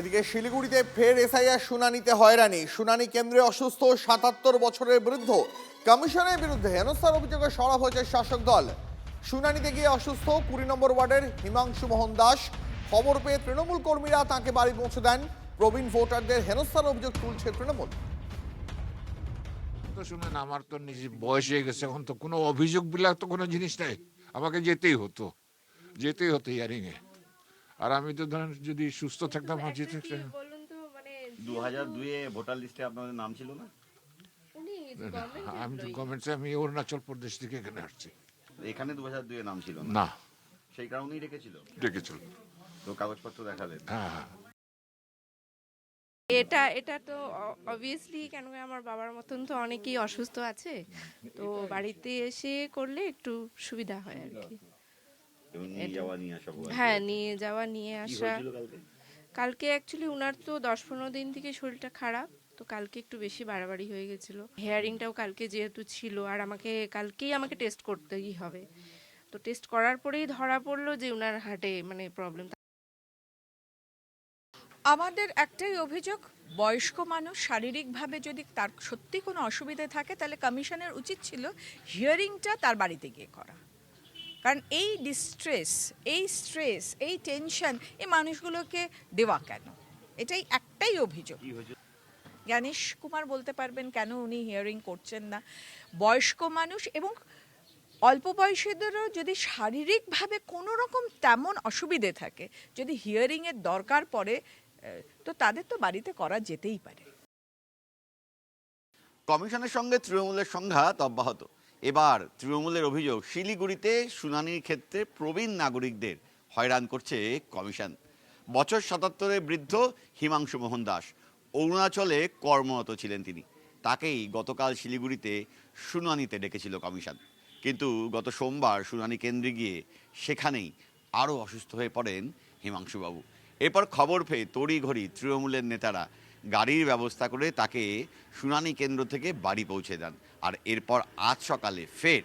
এদিকে শিলিগুড়িতে ফের এসআইআর শুনানিতে হয়রানি। শুনানি কেন্দ্রে অসুস্থ সাতাত্তর বছরের বৃদ্ধ। কমিশনের বিরুদ্ধে হেনস্থার অভিযোগে সরব হয়েছে শাসক দল। শুনানিতে গিয়ে অসুস্থ কুড়ি নম্বর ওয়ার্ডের হিমাংশু মোহন দাস। খবর পেয়ে তৃণমূল কর্মীরা তাকে বাড়ি পৌঁছে দেন। প্রবীণ ভোটারদের হেনস্থার অভিযোগ তুলছে তৃণমূল। তো শুনেন, আমার তো নিজে বয়স হয়ে গেছে, এখন তো কোনো অভিযোগ বিলাক তো কোনো জিনিস নাই। আমাকে যেতেই হতো যেতেই হতো ইয়ারিং এ আর আমি তো ধরেন যদি সুস্থ থাকতাম বলুন তো মানে দু হাজার দুইয়ে ভোটার লিস্টে আপনাদের নাম ছিল না? আমি তো গভর্নমেন্ট আমি অরুণাচল প্রদেশ থেকে এখানে আসছি। এখানে দু হাজার দুইয়ে নাম ছিল না? না। সেই কারণেই রেখেছিল ডেকেছিল? তো কাগজপত্র দেখালেন? হ্যাঁ হ্যাঁ। এটা এটা তো অবভিয়াসলি কেন আমার বাবার মতন তো অনেকেই অসুস্থ আছে। তো বাড়িতে এসে করলে একটু সুবিধা হয় আর কি। এবং নিয়ে যাওয়া নিয়ে আসা বলে। হ্যাঁ নিয়ে যাওয়া নিয়ে আসা। কালকে? কালকে অ্যাকচুয়ালি উনার তো দশ পনেরো দিন থেকে শরীরটা খারাপ তো কালকে একটু বেশি বাড়াবাড়ি হয়ে গেছিল। হেয়ারিংটাও কালকে যেহেতু ছিল আর আমাকে কালকেই আমাকে টেস্ট করতেই হবে। তো টেস্ট করার পরেই ধরা পড়ল যে উনার হার্টে মানে প্রবলেম আমাদের একটাই অভিযোগ বয়স্ক মানুষ শারীরিকভাবে যদি তার সত্যি কোনো অসুবিধা থাকে তাহলে কমিশনের উচিত ছিল হিয়ারিংটা তার বাড়িতে গিয়ে করা। কারণ এই ডিস্ট্রেস এই স্ট্রেস এই টেনশন এই মানুষগুলোকে দেওয়া কেন? এটাই একটাই অভিযোগ। জ্ঞানেশ কুমার বলতে পারবেন কেন উনি হিয়ারিং করছেন না? বয়স্ক মানুষ এবং অল্প বয়সীদেরও যদি শারীরিকভাবে কোনো রকম তেমন অসুবিধে থাকে যদি হিয়ারিংয়ের দরকার পড়ে তো তাদের তো বাড়িতে করা যেতেই পারে। কমিশনের সঙ্গে তৃণমূলের সংঘাত অব্যাহত। এবার তৃণমূলের অভিযোগ, শিলিগুড়িতে শুনানির ক্ষেত্রে প্রবীণ নাগরিকদের হয়রান করছে কমিশন। বছর সাতাত্তরের বৃদ্ধ হিমাংশু মোহন দাস, অরুণাচলে কর্মরত ছিলেন তিনি। তাকেই গতকাল শিলিগুড়িতে শুনানিতে ডেকেছিল কমিশন। কিন্তু গত সোমবার শুনানি কেন্দ্রে গিয়ে সেখানেই আরও অসুস্থ হয়ে পড়েন হিমাংশুবাবু। এরপর খবর পেয়ে তড়িঘড়ি তৃণমূলের নেতারা গাড়ির ব্যবস্থা করে তাকে শুনানি কেন্দ্র থেকে বাড়ি পৌঁছে দেন। আর এরপর আজ সকালে ফের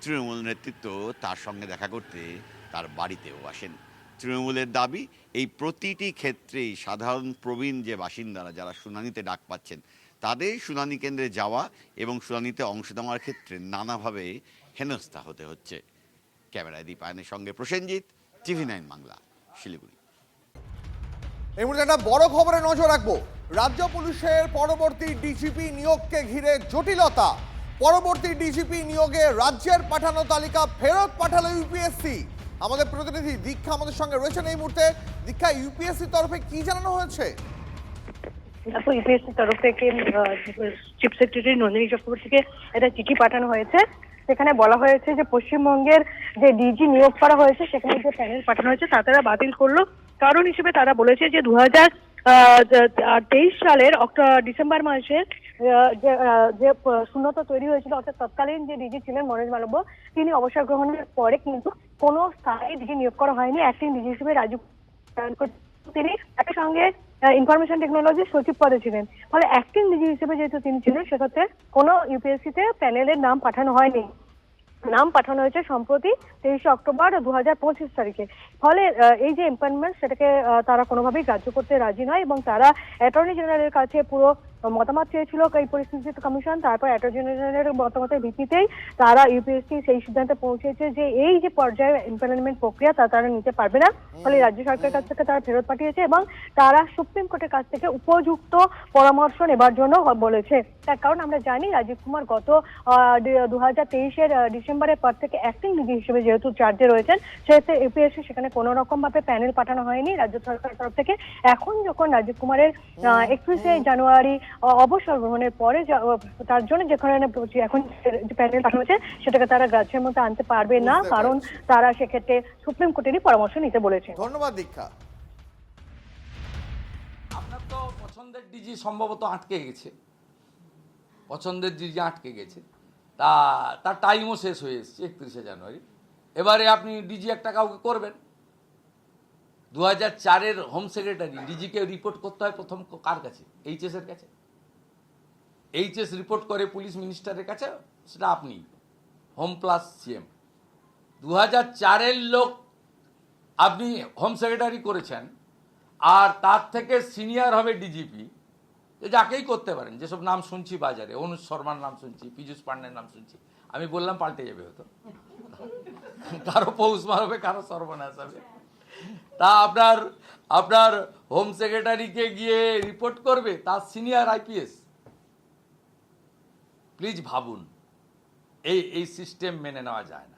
তৃণমূল নেতৃত্ব তার সঙ্গে দেখা করতে তার বাড়িতেও আসেন। তৃণমূলের দাবি, এই প্রতিটি ক্ষেত্রেই সাধারণ প্রবীণ যে বাসিন্দারা যারা শুনানিতে ডাক পাচ্ছেন, তাদের শুনানি কেন্দ্রে যাওয়া এবং শুনানিতে অংশ নেওয়ার ক্ষেত্রে নানাভাবে হেনস্থা হতে হচ্ছে। ক্যামেরায় দীপায়নের সঙ্গে প্রসেনজিৎ, টিভি নাইন বাংলা, শিলিগুড়ি। এই মুহূর্তে একটা বড় খবরে নজর রাখব। রাজ্য পুলিশের পরবর্তী ডিজিপি নিয়োগকে ঘিরে জটিলতা। পরবর্তী ডিজিপি নিয়োগে রাজ্যের পাঠানো তালিকা ফেরত পাঠালো ইউপিএসসি আমাদের প্রতিনিধি দীক্ষা আমাদের সঙ্গে রয়েছেন এই মুহূর্তে। দীক্ষা ইউপিএসসি তরফে কি জানানো হয়েছে? দেখো ইউপিএসসি তরফ থেকে চিফ সেক্রেটারি নন্দিনী চক্রবর্তীকে একটা চিঠি পাঠানো হয়েছে। সেখানে বলা হয়েছে যে পশ্চিমবঙ্গের যে ডিজি নিয়োগ করা হয়েছে, সেখানে যে প্যানেল পাঠানো হয়েছে, তা তারা বাতিল করল। কারণ হিসেবে তারা বলেছে যে দু হাজার তেইশ সালের ডিসেম্বর মাসে যে শূন্যতা তৈরি হয়েছিল, অর্থাৎ তৎকালীন যে ডিজি ছিলেন মনোজ মালব্য, তিনি অবসর গ্রহণের পরে কিন্তু কোনো স্থায়ী ডিজি নিয়োগ করা হয়নি। অ্যাক্টিং ডিজি হিসেবে করতে তিনি একই সঙ্গে ইনফরমেশন টেকনোলজি সচিব পদে ছিলেন। ফলে অ্যাক্টিং ডিজি হিসেবে যেহেতু তিনি ছিলেন, সেক্ষেত্রে কোনো ইউপিএসসি তে প্যানেলের নাম পাঠানো হয়নি। নাম পাঠানো হয়েছে সম্প্রতি তেইশে অক্টোবর দু হাজার পঁচিশ তারিখে। ফলে এই যে এম্পয়েন্টমেন্ট সেটাকে তারা কোনোভাবেই গ্রাহ্য করতে রাজি নয় এবং তারা অ্যাটর্নি জেনারেলের কাছে পুরো মতামত চেয়েছিল এই পরিস্থিতিতে কমিশন তারপর অ্যাটর্নি জেনারেলের মতামতের ভিত্তিতেই তারা ইউপিএসসি সেই সিদ্ধান্তে পৌঁছেছে যে এই যে পর্যায়ে এমপ্লয়মেন্ট প্রক্রিয়া তা তারা নিতে পারবে না। ফলে রাজ্য সরকারের কাছ থেকে তারা ফেরত পাঠিয়েছে এবং তারা সুপ্রিম কোর্টের কাছ থেকে উপযুক্ত পরামর্শ নেবার জন্য বলেছে। তার কারণ আমরা জানি রাজীব কুমার গত দু হাজার তেইশের ডিসেম্বরের পর থেকে অ্যাক্টিং ডিজি হিসেবে যেহেতু চার্জে রয়েছেন সেহেতু ইউপিএসসি সেখানে কোনো রকম ভাবে প্যানেল পাঠানো হয়নি। রাজ্য সরকারের তরফ থেকে। এখন যখন রাজীব কুমারের একত্রিশে জানুয়ারি অবসর গ্রহণের পরে তার জন্য যেখানে এখন যে প্যানেল পাঠানো হয়েছে সেটাকে তারা গ্রাহ্যের মধ্যে আনতে পারবে না কারণ তারা সেক্ষেত্রে সুপ্রিম কোর্টেরই পরামর্শ নিতে বলেছে। ধন্যবাদ দীক্ষা। আপনার তো পছন্দের ডিজি সম্ভবত আটকে গেছে। পছন্দের ডিজি আটকে গেছে। তা তার টাইমও শেষ হয়ে এসেছে একত্রিশে জানুয়ারি। এবারে আপনি ডিজি একটা কাউকে করবেন। দু হাজার চারের হোম সেক্রেটারি ডিজিকে রিপোর্ট করতে হয় প্রথম কার কাছে? এইচএস এর কাছে? এইচএস রিপোর্ট করে পুলিশ মিনিস্টারের কাছে, সেটা আপনি। হোম প্লাস সিএম দু হাজার চারের লোক আপনি হোম সেক্রেটারি করেছেন, আর তার থেকে সিনিয়র হবে ডিজিপি যাকেই করতে পারেন, যেসব নাম শুনছি বাজারে, অনুজ শর্মার নাম শুনছি, পীযুষ পান্ডের নাম শুনছি। আমি বললাম পাল্টে যাবে হয়তো। কারও পৌষ মারবে, কারও সর্বনাশ হবে। তা আপনার আপনার হোম সেক্রেটারিকে গিয়ে রিপোর্ট করবে, তার সিনিয়র আইপিএস প্লিজ ভাবুন এই এই সিস্টেম মেনে নেওয়া যায় না।